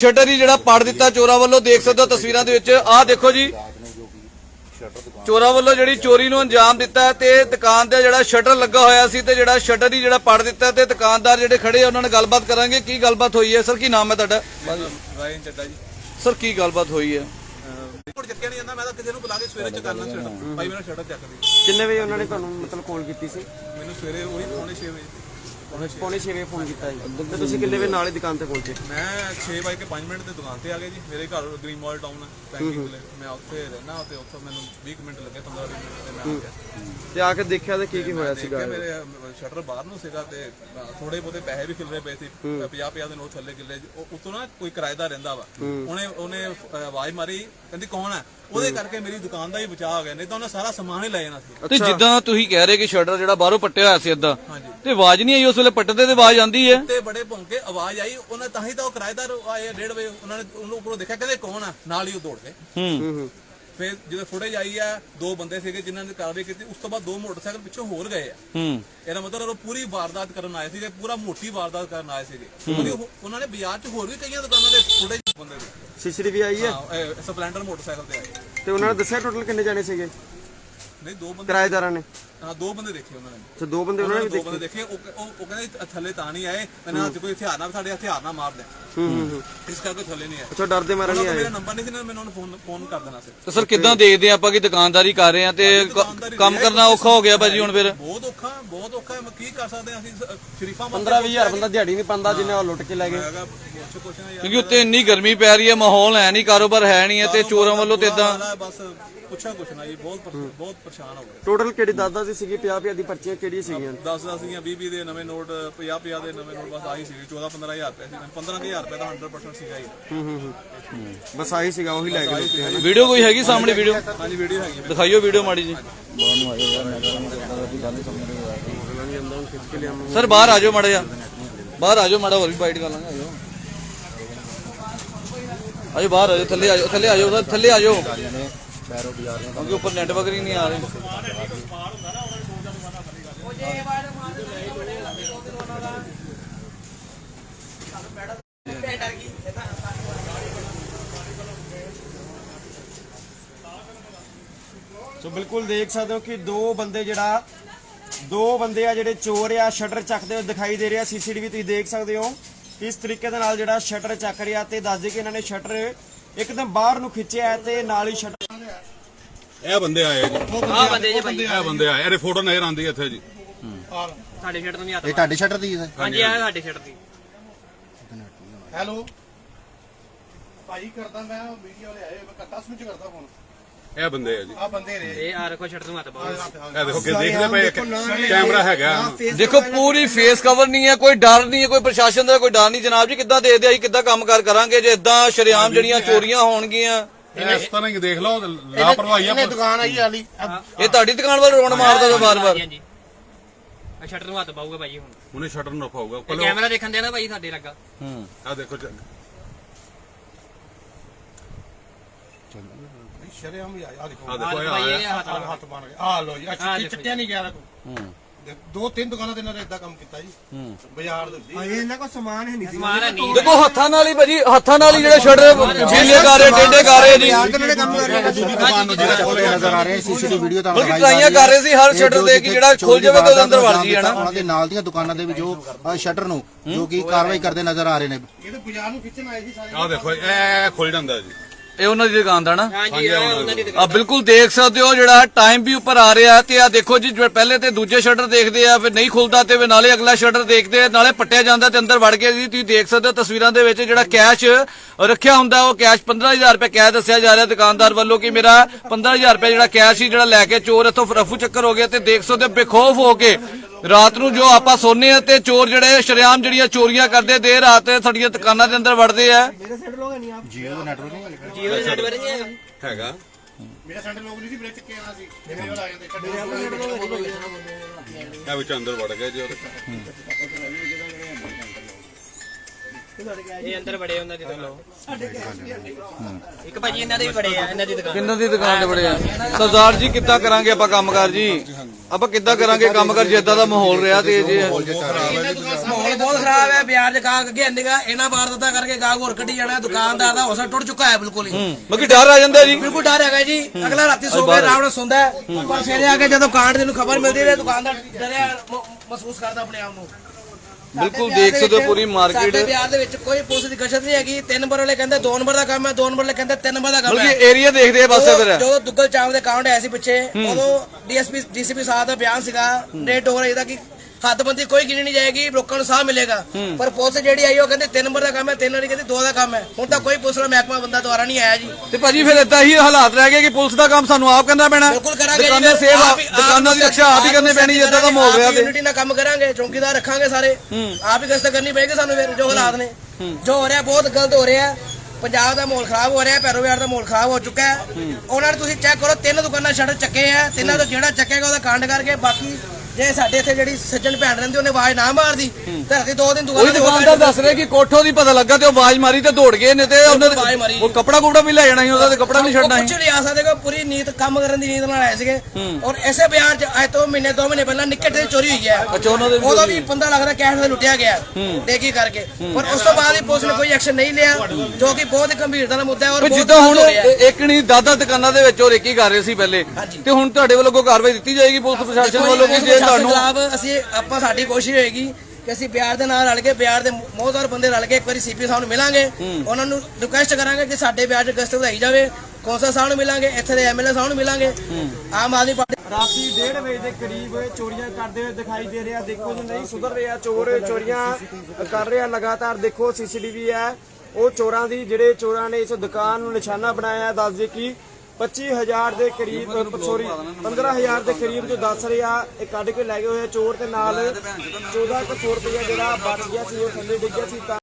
Shutter ਹੀ ਜਿਹੜਾ ਪਾੜ ਦਿੱਤਾ ਚੋਰਾਂ ਵੱਲੋਂ ਦੇਖ ਸਕਦੇ ਹੋ ਤਸਵੀਰਾਂ ਦੇ ਵਿੱਚ। ਆਹ ਦੇਖੋ ਜੀ। ਚੋਰਾਂ ਵੱਲੋਂ ਜਿਹੜੀ ਚੋਰੀ ਨੂੰ ਅੰਜਾਮ ਦਿੱਤਾ ਹੈ ਤੇ ਦੁਕਾਨ ਤੇ ਜਿਹੜਾ ਸ਼ਟਰ ਲੱਗਾ ਹੋਇਆ ਸੀ ਤੇ ਜਿਹੜਾ ਸ਼ਟਰ ਹੀ ਜਿਹੜਾ ਪਾੜ ਦਿੱਤਾ ਤੇ ਦੁਕਾਨਦਾਰ ਜਿਹੜੇ ਖੜੇ ਆ ਉਹਨਾਂ ਨਾਲ ਗੱਲਬਾਤ ਕਰਾਂਗੇ। ਕੀ ਗੱਲਬਾਤ ਹੋਈ ਹੈ? ਸਰ ਕੀ ਨਾਮ ਹੈ ਤੁਹਾਡਾ? ਰਾਇਨ ਚੱਡਾ ਜੀ। ਸਰ ਕੀ ਗੱਲਬਾਤ ਹੋਈ ਹੈ? ਕੋਲ ਚੱਕਿਆ ਨਹੀਂ ਜਾਂਦਾ ਮੈਂ ਤਾਂ ਕਿਸੇ ਨੂੰ ਬੁਲਾ ਕੇ ਸਵੇਰੇ ਚ ਕਰਨਾ ਸ਼ਟਰ ਭਾਈ ਮੇਰਾ ਸ਼ਟਰ ਚੱਕ ਦੇ ਕਿੰਨੇ ਵਜੇ ਉਹਨਾਂ ਨੇ ਤੁਹਾਨੂੰ ਮਤਲਬ ਕਾਲ ਕੀਤੀ ਸੀ? ਮੈਨੂੰ ਸਵੇਰੇ ਉਹੀ ਪੌਣੇ 6 ਵਜੇ। ਪੌਣੇ 6 ਵਜੇ ਫੋਨ ਕੀਤਾ ਜੀ। ਤੇ ਤੁਸੀਂ ਕਿੰਨੇ ਵਜੇ ਨਾਲ ਦੁਕਾਨ ਤੇ ਪਹੁੰਚੇ? ਮੈਂ 6 ਵਜੇ ਕੇ 5 ਮਿੰਟ ਤੇ ਦੁਕਾਨ ਤੇ ਆ ਗਏ ਜੀ। ਮੇਰੇ ਘਰ ਗ੍ਰੀਨ ਮਾਲ ਟਾਊਨ ਹੈ ਬੈਂਕਿੰਗ ਕੋਲੇ। ਮੈਂ ਉੱਥੇ ਰਹਿਣਾ ਤੇ ਉੱਥੋਂ ਮੈਨੂੰ 20 ਕੁ ਮਿੰਟ ਲੱਗੇ 15 20 ਮਿੰਟ ਤੇ ਮੈਂ ਆ ਗਿਆ। ਤੇ ਆ ਕੇ ਦੇਖਿਆ ਤੇ ਕੀ ਕੀ ਹੋਇਆ ਸੀਗਾ? ਮੇਰੇ ਸ਼ਟਰ ਬਾਹਰ ਨੂੰ ਸੀਗਾ ਤੇ ਥੋੜੇ ਬਹੁਤੇ ਪੈਸੇ ਵੀ ਖਿਲਰੇ ਪਏ ਸੀ। 50 50 ਦੇ ਨੋਟ ਥੱਲੇ ਕਿੱਲੇ ਉਤੋਂ ਨਾ ਕੋਈ ਕਿਰਾਏਦਾਰ ਰਹਿੰਦਾ ਵਾ। ਉਹਨੇ ਉਹਨੇ ਆਵਾਜ਼ ਮਾਰੀ ਕਹਿੰਦੀ ਕੌਣ ਹੈ? ਉਹਦੇ ਕਰਕੇ ਮੇਰੀ ਦੁਕਾਨ ਦਾ ਹੀ ਬਚਾਅ ਹੋ ਗਿਆ। ਨਹੀਂ ਤਾਂ ਉਹਨੇ ਸਾਰਾ ਸਮਾਨ ਹੀ ਲੈ ਜਾਣਾ ਸੀ। ਤੇ ਜਿੱਦਾਂ ਤੁਸੀਂ ਕਹਿ ਰਹੇ ਕਿ ਸ਼ਟਰ ਜਿਹੜਾ ਬਾਹਰੋਂ ਪੱਟਿਆ ਹੋਇਆ ਸੀ ਏਦਾਂ ਹਾਂਜੀ। ਤੇ ਆਵਾਜ਼ ਨਹੀਂ ਆਈ ਉਸ ਵੇਲੇ ਪੱਟਦੇ ਤੇ ਆਵਾਜ਼ ਆਂਦੀ ਹੈ। ਤੇ ਬੜੇ ਭੌਂਕੇ ਆਵਾਜ਼ ਆਈ ਉਹਨੇ ਤਾਂ ਹੀ ਤਾਂ ਉਹ ਕਿਰਾਏਦਾਰ ਆਏ 1:30 ਵਜੇ ਉਹਨਾਂ ਨੇ ਉਹਨੂੰ ਉੱਪਰੋਂ ਦੇਖਿਆ ਕਹਿੰਦੇ ਕੌਣ ਆ? ਨਾਲ ਹੀ ਉਹ ਦੌੜ ਗਏ। ਹੂੰ। ਫਿਰ ਜਦੋਂ ਫੁਟੇਜ ਆਈ ਆ ਦੋ ਬੰਦੇ ਸੀਗੇ ਜਿਨ੍ਹਾਂ ਨੇ ਕਾਰਵਾਈ ਕੀਤੀ ਉਸ ਤੋਂ ਬਾਅਦ ਦੋ ਮੋਟਰਸਾਈਕਲ ਪਿੱਛੋਂ ਹੋਰ ਗਏ ਆ। ਹੂੰ। ਇਹਦਾ ਮਤਲਬ ਉਹ ਪੂਰੀ ਵਾਰਦਾਤ ਕਰਨ ਆਏ ਸੀਗੇ ਪੂਰਾ ਮੋਟੀ ਵਾਰਦਾਤ ਕਰਨ ਆਏ ਸੀਗੇ। ਉਹਦੀ ਉਹਨਾਂ ਨੇ ਬਾਜ਼ਾਰ 'ਚ ਹੋਰ ਵੀ ਕਈਆਂ ਦੁਕਾਨਾਂ ਦੇ ਫੁਟੇਜ ਬੰਦੇ ਦੇ ਸੀਸੀਟੀਵੀ ਆਈ ਹੈ? ਸਪਲੈਂਡਰ ਮੋਟਰਸਾਈਕਲ ਤੇ ਆਏ। ਤੇ ਉਹਨਾਂ ਨੇ ਦੱਸਿਆ ਟੋਟਲ ਕਿੰਨੇ ਜਾਣੇ ਸੀਗੇ? ਨਹੀਂ ਦੋ ਬੰਦੇ ਕਿਰਾਏਦਾਰਾਂ ਨੇ। ਹਾਂ ਦੋ ਬੰਦੇ ਦੇਖੇ ਉਹਨਾਂ ਨੇ। ਤੇ ਦੋ ਬੰਦੇ ਉਹਨਾਂ ਉਹਨਾਂ ਨੇ ਨੇ ਦੋ ਬੰਦੇ ਦੇਖੇ। ਉਹ ਉਹ ਉਹ ਕਹਿੰਦੇ ਥੱਲੇ ਤਾਂ ਨਹੀਂ ਆਏ। ਕਹਿੰਦੇ ਹੱਥ ਕੋਈ ਹਥਿਆਰ ਨਾਲ ਸਾਡੇ ਹਥਿਆਰ ਨਾਲ ਮਾਰ ਦੇ। ਹੂੰ ਹੂੰ ਹੂੰ। ਇਸ ਕਰਕੇ ਥੱਲੇ ਨਹੀਂ ਆਏ। ਅੱਛਾ ਡਰਦੇ ਮਾਰੇ ਉਹਨਾਂ ਨਹੀਂ ਕੋਲ ਆਏ। ਮੇਰਾ ਨੰਬਰ ਨਹੀਂ ਸੀ ਨਾ ਮੈਨੂੰ ਉਹਨੂੰ ਫੋਨ ਫੋਨ ਕਰ ਦੇਣਾ ਸੀ। ਤੇ ਸਰ ਕਿੱਦਾਂ ਦੇਖਦੇ ਆਪਾਂ ਕਿ ਦੁਕਾਨਦਾਰੀ ਕਰ ਰਹੇ ਆ ਤੇ ਕੰਮ ਕਰਨਾ ਔਖਾ ਹੋ ਗਿਆ ਭਾਜੀ ਹੁਣ ਫਿਰ? ਬਹੁਤ ਔਖਾ ਬਹੁਤ ਔਖਾ ਹੈ, ਮੈਂ ਕੀ ਕਰ ਸਕਦੇ ਹਾਂ ਅਸੀਂ ਸ਼ਰੀਫਾਂ 15 20000 ਬੰਦਾ ਦਿਹਾੜੀ ਨਹੀਂ ਪਾਉਂਦਾ ਜਿੰਨੇ ਉਹ ਲੁੱਟ ਕੇ ਲੈ ਗਏ। ਕਿਉਂਕਿ ਉੱਤੇ ਇੰਨੀ ਗਰਮੀ ਪੈ ਰਹੀ ਹੈ ਮਾਹੌਲ ਹੈ ਨਹੀਂ ਕਾਰੋਬਾਰ ਹੈ ਨਹੀਂ ਤੇ ਚੋਰਾਂ ਵੱਲੋਂ ਤੇ ਇਦਾਂ ਬਸ ਪੁੱਛਾ ਕੁਛ ਨਾ ਜੀ ਬਹੁਤ ਬਹੁਤ ਪਰੇਸ਼ਾਨ ਹੋ ਗਏ। ਟੋਟਲ ਕਿਹੜੀ ਦਾਦਾ ਦੀ ਸੀਗੀ 50 50 ਦੀ ਪਰਚੀਆਂ ਕਿਹੜੀ ਸੀਗੀਆਂ? 10 10 ਦੀਆਂ 20 20 ਦੇ ਨਵੇਂ ਨੋਟ 50 50 ਦੇ ਨਵੇਂ ਨੋਟ ਬਸ ਆਹੀ ਸੀ 14 15000 ਰੁਪਏ ਸੀ 15000 ਰੁਪਏ ਦਾ 100% ਸੀਗਾ ਜੀ ਹੂੰ ਹੂੰ ਹੂੰ। ਬਸ ਆਹੀ ਸੀਗਾ ਉਹੀ ਲੈ ਗਏ ਲੁੱਟੇ ਹਨਾ। ਵੀਡੀਓ ਕੋਈ ਹੈਗੀ ਸਾਹਮਣੇ ਵੀਡੀਓ? ਹਾਂਜੀ ਵੀਡੀਓ ਹੈਗੀ। ਹੈ। ਦਿਖਾਈਓ ਵੀਡੀਓ ਮਾੜੀ ਜੀ ਕੇ ਸਰ ਬਾਹਰ ਆ ਜਾਓ ਮਾੜਾ ਜਿਹਾ। ਬਾਹਰ ਆ ਜਾਓ ਮਾੜਾ ਹੋਰ ਵੀ ਬਾਈਟ ਕਰ ਲਾਂਗੇ ਆ ਜਾਓ। ਆਜੋ ਬਾਹਰ ਆ ਜਾਓ ਥੱਲੇ ਆ ਜਾਓ ਥੱਲੇ ਆ ਜਾਓ ਸਰ ਥੱਲੇ ਆ ਜਾਓ। ਕਿਉਂਕਿ ਉੱਪਰ ਨੈਟਵਰਕ ਹੀ ਨਹੀਂ ਆ ਰਹੇ। ਸੋ ਬਿਲਕੁਲ ਦੇਖ ਸਕਦੇ ਹੋ ਕਿ ਦੋ ਬੰਦੇ ਜਿਹੜਾ ਦੋ ਬੰਦੇ ਆ ਜਿਹੜੇ ਚੋਰ ਆ ਸ਼ਟਰ ਚੱਕਦੇ ਹੋਏ ਦਿਖਾਈ ਦੇ ਰਿਹਾ ਸੀਸੀਟੀਵੀ ਤੁਸੀਂ ਦੇਖ ਸਕਦੇ ਹੋ। ਕਿਸ ਤਰੀਕੇ ਦੇ ਨਾਲ ਜਿਹੜਾ ਸ਼ਟਰ ਚੱਕ ਰਿਹਾ ਤੇ ਦੱਸਦੇ ਕਿ ਇਹਨਾਂ ਨੇ ਸ਼ਟਰ ਇੱਕਦਮ ਬਾਹਰ ਨੂੰ ਖਿੱਚਿਆ ਤੇ ਨਾਲ ਹੀ ਸ਼ਟਰ ਇਹ ਬੰਦੇ ਆਏ ਜੀ। ਆ ਬੰਦੇ ਜੇ ਭਾਈ। ਇਹ ਬੰਦੇ ਆਏ। ਇਹਦੇ ਫੋਟੋ ਨਜ਼ਰ ਆਉਂਦੀ ਹੈ ਇੱਥੇ ਜੀ। ਸਾਡੇ ਸ਼ਰਟ ਤੋਂ ਨਹੀਂ ਇਹ ਤੁਹਾਡੇ ਸ਼ਟਰ ਦੀ ਹੈ? ਹਾਂਜੀ ਆ ਸਾਡੇ ਸ਼ਰਟ ਦੀ। ਹੈਲੋ। ਭਾਈ ਕਰਦਾ ਮੈਂ ਵੀਡੀਓ ਵਾਲੇ ਆਏ ਮੈਂ 10 ਮਿੰਟ 'ਚ ਕਰਦਾ ਫੋਨ ਇਹ ਬੰਦੇ ਆ ਜੀ। ਆ ਬੰਦੇ ਨੇ। ਇਹ ਆ ਰੱਖੋ ਸ਼ਰਟ ਤੋਂ ਹੱਥ ਪਾਓ। ਇਹ ਦੇਖੋ ਕਿ ਦੇਖਦੇ ਪਏ? ਇੱਕ ਕੈਮਰਾ ਹੈਗਾ ਦੇਖੋ ਪੂਰੀ ਫੇਸ ਕਵਰ ਨਹੀਂ ਹੈ ਕੋਈ ਡਰ ਨਹੀਂ ਹੈ ਕੋਈ ਪ੍ਰਸ਼ਾਸਨ ਦਾ ਕੋਈ ਡਰ ਨਹੀਂ। ਜਨਾਬ ਜੀ ਕਿੱਦਾਂ ਦੇਖਦੇ ਆ ਜੀ ਕਿੱਦਾਂ ਕੰਮ ਕਾਰ ਕਰਾਂਗੇ? ਜੇ ਇਦਾਂ ਸ਼ਰੇਆਮ ਜਿਹੜੀਆਂ ਚੋਰੀਆਂ ਹੋਣਗੀਆਂ। ਇਸ ਤਰ੍ਹਾਂ ਹੀ ਦੇਖ ਲਓ ਲਾਪਰਵਾਹੀ ਆ ਇਹਨੇ ਦੁਕਾਨ ਆਈ ਵਾਲੀ। ਇਹ ਤੁਹਾਡੀ ਦੁਕਾਨ ਵੱਲ ਰੋਣ ਮਾਰਦਾ ਵਾ ਬਾਰ-ਬਾਰ ਹਾਂਜੀ ਆ ਸ਼ਰਟ ਨੂੰ ਹੱਥ ਪਾਊਗਾ ਭਾਈ ਹੁਣ। ਉਹਨੇ ਸ਼ਟਰ ਨੂੰ ਰਖਾਊਗਾ ਇਹ ਪਹਿਲਾਂ ਕੈਮਰਾ ਦੇਖਣ ਦੇ ਨਾ ਭਾਈ ਸਾਡੇ ਲੱਗਾ। ਹੂੰ ਆ ਦੇਖੋ ਜੀ। ਸ਼ਰੇਆਮ ਵੀ ਆਇਆ ਆ ਦੇਖੋ ਆ ਦੇਖੋ ਇਹ ਭਾਈ ਇਹ ਹੱਥ ਆਹ ਹੱਥ ਬਣ ਗਏ ਆ ਲੋ ਜੀ ਆਹ ਅੱਛਾ ਚਿੱਟਿਆ ਨਹੀਂ ਗਿਆ ਰੱਖੋ ਹੂੰ। ਦੋ ਤਿੰਨ ਦੁਕਾਨਾਂ ਤੇ ਇਹਨਾਂ ਨੇ ਇਦਾਂ ਕੰਮ ਕੀਤਾ ਜੀ। ਹੂੰ। ਬਾਜ਼ਾਰ ਦੇ ਇਹ ਇਹਨਾਂ ਕੋਲ ਸਮਾਨ ਹੈ ਨਹੀਂ ਸਮਾਨ ਹੈ ਨਹੀਂ। ਦੇਖੋ ਹੱਥਾਂ ਨਾਲ ਹੀ ਭਾਜੀ ਹੱਥਾਂ ਨਾਲ ਹੀ ਜਿਹੜੇ ਸ਼ਟਰ ਜੀਲੇ ਕਰ ਰਹੇ ਟੇਡੇ ਕਰ ਰਹੇ ਜੀ ਦੁਕਾਨ ਨੂੰ ਜਿਹੜਾ ਖੋਲ ਕੇ ਨਜ਼ਰ ਆ ਰਿਹਾ ਸੀਸੀਟੀਵੀ ਵੀਡੀਓ ਤੁਹਾਨੂੰ ਬਲਕਿ ਟਰਾਈਆਂ ਕਰ ਰਹੇ ਸੀ ਹਰ ਸ਼ਟਰ ਤੇ ਕਿ ਜਿਹੜਾ ਖੁੱਲ ਜਾਵੇ ਤਾਂ ਅੰਦਰ ਵੜ ਜੀ ਹਨਾ। ਉਹਨਾਂ ਦੇ ਨਾਲ ਦੀਆਂ ਦੁਕਾਨਾਂ ਦੇ ਵੀ ਜੋ ਸ਼ਟਰ ਨੂੰ ਜੋ ਕਿ ਕਾਰਵਾਈ ਕਰਦੇ ਨਜ਼ਰ ਆ ਰਹੇ ਨੇ। ਇਹ ਤਾਂ ਬਾਜ਼ਾਰ ਨੂੰ ਖਿੱਚਣ ਆਏ ਸੀ ਸਾਰੇ। ਆ ਦੇਖੋ ਇਹ ਖੁੱਲ ਜਾਂਦਾ ਜੀ। ਇਹ ਉਹਨਾਂ ਦੀ ਦੁਕਾਨ ਦਾ ਨਾ? ਹਾਂਜੀ ਇਹ ਉਹਨਾਂ ਦੀ ਆ ਬਿਲਕੁਲ ਦੇਖ ਸਕਦੇ ਹੋ ਜਿਹੜਾ ਟਾਈਮ ਵੀ ਉੱਪਰ ਆ ਰਿਹਾ ਤੇ ਆ ਦੇਖੋ ਜੀ ਪਹਿਲੇ ਤੇ ਦੂਜੇ ਸ਼ਟਰ ਦੇਖਦੇ ਆ ਫਿਰ ਨਹੀਂ ਖੁੱਲਦਾ ਤੇ ਫਿਰ ਨਾਲੇ ਅਗਲਾ ਸ਼ਟਰ ਦੇਖਦੇ ਆ ਨਾਲੇ ਪੱਟਿਆ ਜਾਂਦਾ ਤੇ ਅੰਦਰ ਵੜ ਕੇ ਜੀ। ਤੁਸੀਂ ਦੇਖ ਸਕਦੇ ਹੋ ਤਸਵੀਰਾਂ ਦੇ ਵਿੱਚ ਜਿਹੜਾ ਕੈਸ਼ ਰੱਖਿਆ ਹੁੰਦਾ ਉਹ ਕੈਸ਼ 15000 ਰੁਪਏ ਕੈਸ਼ ਦੱਸਿਆ ਜਾ ਰਿਹਾ ਦੁਕਾਨਦਾਰ ਵੱਲੋਂ ਕਿ ਮੇਰਾ 15000 ਰੁਪਏ ਜਿਹੜਾ ਕੈਸ਼ ਸੀ ਜਿਹੜਾ ਲੈ ਕੇ ਚੋਰ ਇੱਥੋਂ ਰਫੂ ਚੱਕਰ ਹੋ ਗਿਆ ਤੇ ਦੇਖ ਸਕਦੇ ਹੋ ਬੇਖੌਫ ਹੋ ਕੇ ਰਾਤ ਨੂੰ ਜੋ ਆਪਾਂ ਸੋਨੇ ਆ ਤੇ ਚੋਰ ਜਿਹੜੇ ਸ਼ਰੇਆਮ ਜਿਹੜੀਆਂ ਚੋਰੀਆਂ ਕਰਦੇ ਦੇਰ ਰਾਤ ਸਾਡੀਆਂ ਦੁਕਾਨਾਂ ਦੇ ਅੰਦਰ ਵੜਦੇ ਆ। ਜੀਓ ਦਾ ਨੈਟਵਰਕ ਨਹੀਂ ਜੀਓ ਦੇ ਨੈਟਵਰਕ ਨਹੀਂ ਹੈਗਾ ਹੈਗਾ। ਮੇਰੇ ਸਾਡੇ ਲੋਕ ਨਹੀਂ ਸੀ ਬ੍ਰੇਕ ਚੱਕੇ ਆਣਾ ਸੀ। ਮੇਰੇ ਵਾਲਾ ਆ ਜਾਂਦੇ ਛੱਡੇ ਇਹ ਵਿੱਚ ਅੰਦਰ ਵੜ ਗਏ ਜੀ ਉਹਦੇ ਇਹ ਅੰਦਰ ਬੜੇ ਉਹਨਾਂ ਦੀ ਦੁਕਾਨ। ਇੱਕ ਭਾਜੀ ਇਹਨਾਂ ਦੇ ਵੀ ਬੜੇ ਆ ਇਹਨਾਂ ਦੀ ਦੁਕਾਨ। ਕਿੰਨਾਂ ਦੀ ਦੁਕਾਨ ਤੇ ਬੜੇ ਆ? ਸਰਦਾਰ ਜੀ ਕਿੱਦਾਂ ਕਰਾਂਗੇ ਆਪਾਂ ਕੰਮਕਾਰ ਜੀ? ਆਪਾਂ ਕਿੱਦਾਂ ਕਰਾਂਗੇ? ਕੰਮਕਾਰ ਜੇ ਇਦਾਂ ਦਾ ਮਾਹੌਲ ਰਿਹਾ ਤੇ ਜੇ ਮਾਹੌਲ ਬਹੁਤ ਖਰਾਬ ਹੈ ਬਿਆਰ ਦੇ ਗਾਹਕ ਅੱਗੇ ਆਂਦੇਗਾ ਇਹਨਾਂ ਵਾਰਦਾਤਾਂ ਕਰਕੇ ਗਾਹਕ ਹੋਰ ਕੱਢੀ ਜਾਣਾ ਦੁਕਾਨਦਾਰ ਦਾ ਹੌਸਲਾ ਟੁੱਟ ਚੁੱਕਾ ਹੈ ਬਿਲਕੁਲ ਹੀ। ਬਾਕੀ ਡਰ ਆ ਜਾਂਦਾ ਜੀ। ਬਿਲਕੁਲ ਡਰ ਹੈਗਾ ਜੀ। ਅਗਲਾ ਰਾਤੀ ਸੋ ਕੇ ਆਰਾਮ ਨਾਲ ਸੌਂਦਾ ਪਰ ਸਵੇਰੇ ਆ ਕੇ ਜਦੋਂ ਕਾਂਡ ਦੀ ਨੂੰ ਖਬਰ ਮਿਲਦੀ ਹੈ ਦੁਕਾਨਦਾਰ ਡਰਿਆ ਮਹਿਸੂਸ ਕਰਦਾ ਆਪਣੇ ਆਪ ਨੂੰ। ਬਿਲਕੁਲ ਦੇਖ ਸਕਦੇ ਹੋ ਪੂਰੀ ਮਾਰਕੀਟ ਸਾਡੇ ਬਿਹਾਰ ਦੇ ਵਿੱਚ ਕੋਈ ਪੁਲਿਸ ਦੀ ਗਸ਼ਤ ਨਹੀਂ ਹੈਗੀ। ਤਿੰਨ ਨੰਬਰ ਵਾਲੇ ਕਹਿੰਦੇ ਦੋ ਨੰਬਰ ਦਾ ਕੰਮ ਹੈ ਦੋ ਨੰਬਰ ਵਾਲੇ ਕਹਿੰਦੇ ਤਿੰਨ ਨੰਬਰ ਦਾ ਕੰਮ ਬਲਕਿ ਹੈ। ਏਰੀਆ ਦੇਖਦੇ ਆ ਬਸ ਫਿਰ ਜਦੋਂ ਦੁੱਗਲ ਚਾਵ ਦੇ ਕਾਂਡ ਆਇਆ ਸੀ ਪਿੱਛੇ ਉਦੋਂ ਡੀਐਸਪੀ ਡੀਸੀਪੀ ਸਾਹਿਬ ਦਾ ਬਿਆਨ ਸੀਗਾ। ਰੇਟ ਹੋ ਰਿਹਾ ਕਿ ਹੱਦਬੰਦੀ ਕੋਈ ਗਿਣੀ ਨਹੀਂ ਜਾਏਗੀ ਲੋਕਾਂ ਨੂੰ ਸਾਹ ਮਿਲੇਗਾ। ਪਰ ਪੁਲਿਸ ਜਿਹੜੀ ਆਈ ਉਹ ਕਹਿੰਦੇ ਤਿੰਨ ਨੰਬਰ ਦਾ ਕੰਮ ਹੈ ਤਿੰਨ ਵਾਲੀ ਕਹਿੰਦੀ ਦੋ ਦਾ ਕੰਮ ਹੈ। ਹੁਣ ਤਾਂ ਕੋਈ ਪੁਲਿਸ ਦਾ ਮਹਿਕਮਾ ਬੰਦਾ ਦੁਆਰਾ ਨਹੀਂ ਆਇਆ ਜੀ। ਤੇ ਭਾਜੀ ਫਿਰ ਇਦਾਂ ਹੀ ਹਾਲਾਤ ਰਹਿ ਗਏ ਕਿ ਪੁਲਿਸ ਦਾ ਕੰਮ ਸਾਨੂੰ ਆਪ ਕਰਨਾ ਪੈਣਾ। ਬਿਲਕੁਲ ਕਰਾਂਗੇ ਜੀ, ਦੁਕਾਨਾਂ ਫਿਰ ਸੇਵ ਆਪ ਹੀ- ਆਪ ਦੁਕਾਨਾਂ ਦੀ ਨੂੰ ਰੱਖਿਆ ਆਪ ਹੀ ਕਰਨੀ ਪੈਣੀ ਜਿੱਦਾਂ ਦਾ ਮਾਹੌਲ ਰਿਹਾ ਆਪ ਤੇ ਯੂਨਿਟੀ ਨਾਲ ਕੰਮ ਕਰਾਂਗੇ ਚੌਂਕੀਦਾਰ ਰੱਖਾਂਗੇ ਸਾਰੇ। ਆਪ ਹੀ ਗਸ਼ਤ ਕਰਨੀ ਪਏਗੀ ਸਾਨੂੰ ਫਿਰ ਜੋ ਹਾਲਾਤ ਨੇ। ਜੋ ਹੋ ਰਿਹਾ ਬਹੁਤ ਗਲਤ ਹੋ ਰਿਹਾ। ਪੰਜਾਬ ਦਾ ਮਾਹੌਲ ਖਰਾਬ ਹੋ ਰਿਹਾ ਪੈਰੋਵਾਰ ਦਾ ਮਾਹੌਲ ਖਰਾਬ ਹੋ ਚੁੱਕਾ ਹੈ। ਉਹਨਾਂ ਨੇ ਤੁਸੀਂ ਚੈੱਕ ਕਰੋ ਤਿੰਨ ਦੁਕਾਨਾਂ ਸ਼ਟਰ ਚੱਕੇ ਆ। ਤਿੰਨਾਂ ਤੋਂ ਜਿਹੜਾ ਚੱਕੇਗਾ ਉਹਦਾ ਕਾਂਡ ਕਰਕੇ ਬਾਕੀ ਜੇ ਸਾਡੇ ਇੱਥੇ ਜਿਹੜੀ ਸੱਜਣ ਭੈਣ ਰਹਿੰਦੀ ਉਹਨੇ ਆਵਾਜ਼ ਨਾ ਮਾਰਦੀ ਤੇ ਅਸੀਂ ਦੋ ਦਿਨ ਉਹੀ ਦੁਕਾਨ ਦੁਕਾਨਦਾਰ ਦੱਸ ਰਹੇ ਕਿ ਕੋਠੋਂ ਦੀ ਪਤਾ ਲੱਗਾ ਤੇ ਉਹ ਆਵਾਜ਼ ਮਾਰੀ ਤੇ ਦੌੜ ਗਏ ਨੇ ਤੇ ਉਹਨਾਂ ਆਵਾਜ਼ ਦੇ ਮਾਰੀ। ਉਹ ਕਪੜਾ ਕੁਪੜਾ ਵੀ ਲੈ ਜਾਣਾ ਸੀ ਉਹਦਾ ਤੇ ਕਪੜਾ ਵੀ ਛੱਡਣਾ ਕੁਝ ਸੀ। ਨਹੀਂ ਆ ਸਕਦੇ ਕੋ ਪੂਰੀ ਨੀਤ ਕੰਮ ਕਰਨ ਦੀ ਨੀਤ ਨਾਲ ਆਏ ਸੀਗੇ। ਔਰ ਐਸੇ ਬਿਹਾਰ ਚ ਅੱਜ ਤੋਂ ਮਹੀਨੇ ਦੋ ਮਹੀਨੇ ਪਹਿਲਾਂ ਨਿੱਕੇ ਤੇ ਚੋਰੀ ਹੋਈ ਹੈ ਅੱਛਾ, ਉਹਨਾਂ ਦੇ ਵੀ ਉਦੋਂ ਵੀ 15 ਲੱਖ ਦਾ ਕੈਸ਼ ਦਾ ਲੁੱਟਿਆ ਗਿਆ ਡੇਕੀ ਕਰਕੇ। ਪਰ ਉਸ ਤੋਂ ਬਾਅਦ ਹੀ ਪੁਲਿਸ ਨੇ ਕੋਈ ਐਕਸ਼ਨ ਨਹੀਂ ਲਿਆ ਜੋ ਕਿ ਬਹੁਤ ਗੰਭੀਰਤਾ ਦਾ ਮੁੱਦਾ ਹੈ ਔਰ ਵੀ ਬਹੁਤ ਜਿੱਦਾਂ ਹੁਣ ਗਲਤ ਹੋ ਰਿਹਾ ਹੈ। ਇਹ- ਇੱਕ ਨਹੀਂ ਦਾਦਾ ਦੁਕਾਨਾਂ ਦੇ ਵਿੱਚ ਉਹ ਰੇਕੀ ਕਰ ਰਹੇ ਸੀ ਪਹਿਲੇ। ਹਾਂਜੀ। ਤੇ ਹੁਣ ਤੁਹਾਡੇ ਵੱਲੋਂ ਕੋਈ ਕਾਰਵਾਈ ਦਿੱਤੀ ਜਾਏਗੀ ਪੁਲਿਸ ਪ੍ਰਸ਼ਾਸਨ ਵੱਲੋਂ ਕਿ ਜੇ ਤੁਹਾਨੂੰ ਖਿਲਾਫ ਅਸੀਂ ਆਪਾਂ ਸਾਡੀ ਕੋਸ਼ਿਸ਼ ਹੋਏਗੀ ਕਿ ਅਸੀਂ ਬਿਹਾਰ ਦੇ ਨਾਲ ਰਲ ਕੇ ਬਿਹਾਰ ਦੇ ਮੋਹਤਰ ਬੰਦੇ ਰਲ ਕੇ ਇੱਕ ਵਾਰੀ ਸੀਪੀ ਸਾਹਿਬ ਨੂੰ ਮਿਲਾਂਗੇ। ਉਹਨਾਂ ਨੂੰ ਰਿਕੁਐਸਟ ਕਰਾਂਗੇ ਕਿ ਸਾਡੇ ਬਿਹਾਰ 'ਚ ਗਸ਼ਤ ਵਧਾਈ ਜਾਵੇ। ਕੌਂਸਲ ਸਾਹਿਬ ਨੂੰ ਮਿਲਾਂਗੇ ਇੱਥੇ ਦੇ ਐਮਐਲਏ ਸਾਹਿਬ ਨੂੰ ਮਿਲਾਂਗੇ। ਆਮ ਆਦਮੀ ਪਾਰਟੀ ਰਾਤੀ 1:30 ਵਜੇ ਦੇ ਕਰੀਬ ਚੋਰੀਆਂ ਕਰਦੇ ਹੋਏ ਦਿਖਾਈ ਦੇ ਰਿਹਾ। ਦੇਖੋ ਜੀ ਨਹੀਂ ਸੁਧਰ ਰਿਹਾ ਚੋਰ ਚੋਰੀਆਂ ਕਰ ਰਿਹਾ। ਲਗਾਤਾਰ ਦੇਖੋ ਸੀਸੀਟੀਵੀ ਹੈ। ਉਹ ਚੋਰਾਂ ਦੀ ਜਿਹੜੇ ਚੋਰਾਂ ਨੇ ਇਸ ਦੁਕਾਨ ਨੂੰ ਨਿਸ਼ਾਨਾ ਬਣਾਇਆ ਦੱਸ ਦੇ ਕਿ 25000 ਦੇ ਕਰੀਬ ਸੋਰੀ 15000 ਦੇ ਕਰੀਬ ਜੋ ਦੱਸ ਰਿਹਾ ਇਹ ਕੱਢ ਕੇ ਲੈ ਗਏ ਹੋਏ ਚੋਰ ਤੇ ਨਾਲ 14 ਕੁ ਸੌ ਰੁਪਇਆ ਜਿਹੜਾ ਬਚ ਗਿਆ ਸੀ ਉਹ ਥੱਲੇ ਡਿੱਗਿਆ ਸੀ ਤਾਂ